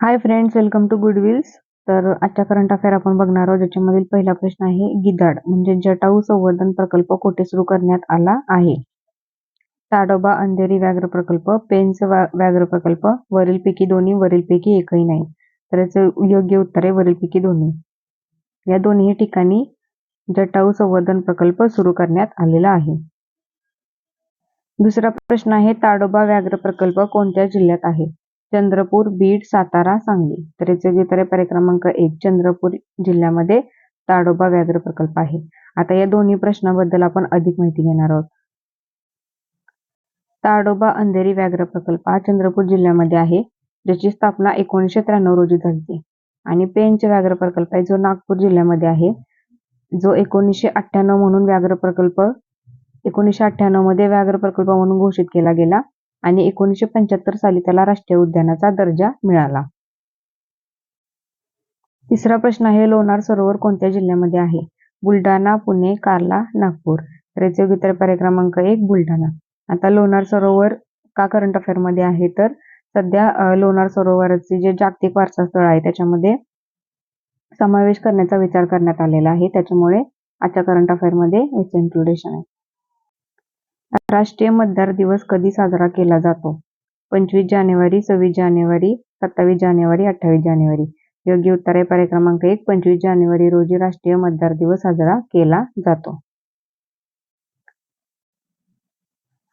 Hi friends welcome to good wills तर आजच्या current affair आपण बघणार आहोत ज्याच्यामधील पहिला प्रश्न आहे गिदाड म्हणजे जटाऊ संवर्धन प्रकल्प कुठे सुरू करण्यात आला आहे? ताडोबा अंधेरी व्याघ्र प्रकल्प पेन्स व्याघ्र प्रकल्प वरीलपैकी दोन्ही वरीलपैकी एकही नाही. तर याचं योग्य उत्तर आहे वरीलपैकी दोन्ही. या दोन्ही ठिकाणी जटाऊ संवर्धन प्रकल्प सुरू करण्यात आलेला आहे. दुसरा प्रश्न आहे ताडोबा व्याघ्र प्रकल्प कोणत्या जिल्ह्यात आहे? चंद्रपूर बीड सातारा सांगली. तर याचे उत्तर पर्याय क्रमांक एक चंद्रपूर जिल्ह्यामध्ये ताडोबा व्याघ्र प्रकल्प आहे. आता या दोन्ही प्रश्नाबद्दल आपण अधिक माहिती घेणार आहोत. ताडोबा अंधेरी व्याघ्र प्रकल्प हा चंद्रपूर जिल्ह्यामध्ये आहे ज्याची स्थापना एकोणीसशे त्र्याण्णव रोजी झाली. आणि पेंच व्याघ्र प्रकल्प आहे जो नागपूर जिल्ह्यामध्ये आहे. जो एकोणीसशे अठ्ठ्याण्णव म्हणून व्याघ्र प्रकल्प एकोणीसशे अठ्ठ्याण्णवमध्ये व्याघ्र प्रकल्प म्हणून घोषित केला गेला. आणि एकोणीसशे पंच्याहत्तर साली त्याला राष्ट्रीय उद्यानाचा दर्जा मिळाला. तिसरा प्रश्न आहे लोणार सरोवर कोणत्या जिल्ह्यामध्ये आहे? बुलढाणा पुणे कार्ला नागपूर. तर उत्तर पर्याय क्रमांक एक बुलढाणा. आता लोणार सरोवर का करंट अफेअरमध्ये आहे? तर सध्या लोणार सरोवराचे जे जागतिक वारसा स्थळ आहे त्याच्यामध्ये समावेश करण्याचा विचार करण्यात आलेला आहे. त्याच्यामुळे आजच्या करंट अफेअरमध्ये याचं इन्क्लुडेशन आहे. राष्ट्रीय मतदार दिवस कधी साजरा केला जातो? पंचवीस जानेवारी सव्वीस जानेवारी सत्तावीस जानेवारी अठ्ठावीस जानेवारी. योग्य उत्तर आहे पर्याय क्रमांक एक पंचवीस जानेवारी रोजी राष्ट्रीय मतदार दिवस साजरा केला जातो.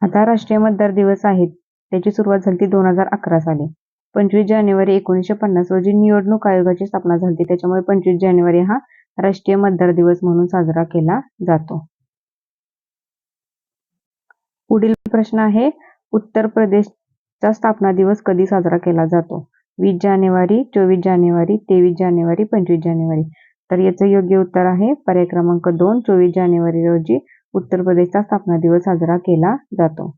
आता राष्ट्रीय मतदार दिवस आहे त्याची सुरुवात झाली दोन हजार अकरा साली. पंचवीस जानेवारी एकोणीसशे पन्नास रोजी निवडणूक आयोगाची स्थापना झाली त्याच्यामुळे पंचवीस जानेवारी हा राष्ट्रीय मतदार दिवस म्हणून साजरा केला जातो. पुढील प्रश्न आहे उत्तर प्रदेशचा स्थापना दिवस कधी साजरा केला जातो? वीस जानेवारी चोवीस जानेवारी तेवीस जानेवारी पंचवीस जानेवारी. तर याचं योग्य उत्तर आहे पर्याय क्रमांक दोन चोवीस जानेवारी रोजी उत्तर प्रदेशचा स्थापना दिवस साजरा केला जातो.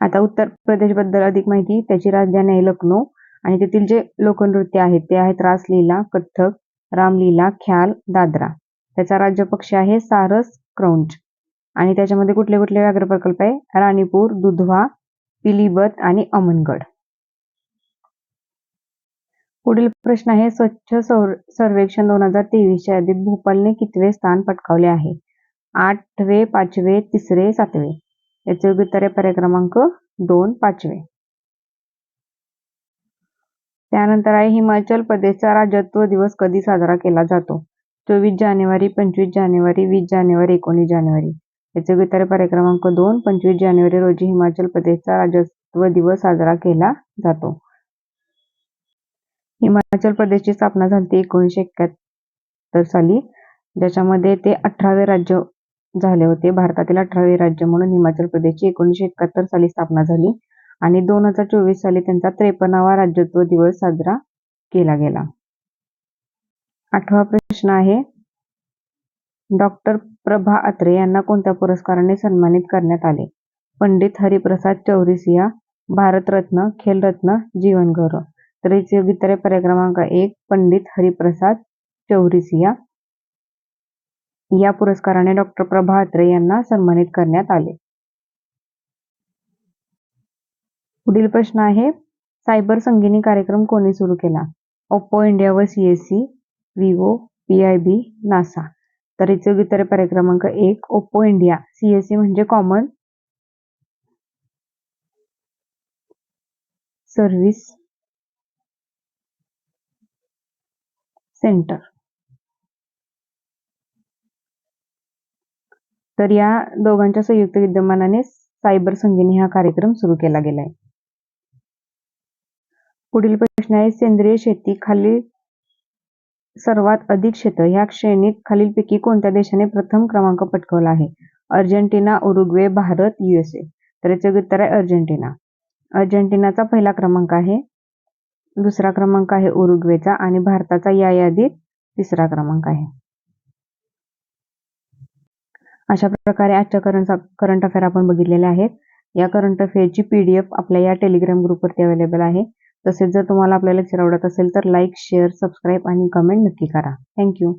आता उत्तर प्रदेशबद्दल अधिक माहिती त्याची राजधानी आहे लखनौ आणि तेथील जे लोकनृत्य आहेत ते आहेत रासलीला कथ्थक रामलीला ख्याल दादरा. त्याचा राज्य पक्षी आहे सारस क्रौंच. आणि त्याच्यामध्ये कुठले कुठले व्याघ्र प्रकल्प आहे? राणीपूर दुधवा पिलीबत आणि अमनगड. पुढील प्रश्न आहे स्वच्छ सर्वेक्षण दोन हजार तेवीसच्या यादीत भोपालने कितवे स्थान पटकावले आहे? आठवे पाचवे तिसरे सातवे. याचे उत्तर आहे पर्याय क्रमांक दोन पाचवे. त्यानंतर आहे हिमाचल प्रदेशचा राज्यत्व दिवस कधी साजरा केला जातो? चोवीस जानेवारी पंचवीस जानेवारी वीस जानेवारी एकोणीस जानेवारी. याचे उत्तर क्रमांक दोन पंचवीस जानेवारी रोजी हिमाचल प्रदेशचा राज्यत्व दिवस साजरा केला जातो. हिमाचल प्रदेशची स्थापना झाली एकोणीसशे एक्क्याहत्तर साली ज्याच्यामध्ये ते अठरावे राज्य झाले होते. भारतातील अठरावे राज्य म्हणून हिमाचल प्रदेशची एकोणीसशे एकाहत्तर साली स्थापना झाली आणि दोन हजार चोवीस साली त्यांचा त्रेपन्नावा राज्यत्व दिवस साजरा केला गेला. आठवा प्रश्न आहे डॉक्टर प्रभा अत्रे यांना कोणत्या पुरस्काराने सन्मानित करण्यात आले? पंडित हरिप्रसाद चौरिसिया भारतरत्न खेलरत्न जीवन गौरव तर याचे उत्तर पर्याय क्रमांक एक पंडित हरिप्रसाद चौरिसिया या पुरस्काराने डॉक्टर प्रभा अत्रे यांना सन्मानित करण्यात आले. पुढील प्रश्न आहे सायबर संगिनी कार्यक्रम कोणी सुरू केला? ओप्पो इंडिया व सीएससी विवो पीआयबी नासा तर याचे उत्तर पर्याय क्रमांक एक ओप्पो इंडिया सीएससी म्हणजे कॉमन सर्व्हिस सेंटर तर या दोघांच्या संयुक्त विद्यमानाने सायबर संघीने हा कार्यक्रम सुरू केला गेलाय. पुढील प्रश्न आहे सेंद्रिय शेती खाली सर्वात अधिक क्षेत्र ह्या श्रेणीत खालीलपैकी कोणत्या देशाने प्रथम क्रमांक पटकावला आहे? अर्जेंटिना उरुग्वे भारत युएसए तर याचं उत्तर आहे अर्जेंटिना. अर्जेंटिनाचा पहिला क्रमांक आहे दुसरा क्रमांक आहे उरुग्वेचा आणि भारताचा या यादीत तिसरा क्रमांक आहे. अशा प्रकारे आजच्या करंट करंट अफेअर आपण बघितलेले आहेत. या करंट अफेअरची पीडीएफ आपल्या या टेलिग्राम ग्रुपवरती अवेलेबल आहे. तसेच जर तुम्हाला आपल्या लेक्चर आवडत असेल तर लाईक शेअर सबस्क्राईब आणि कमेंट नक्की करा. Thank you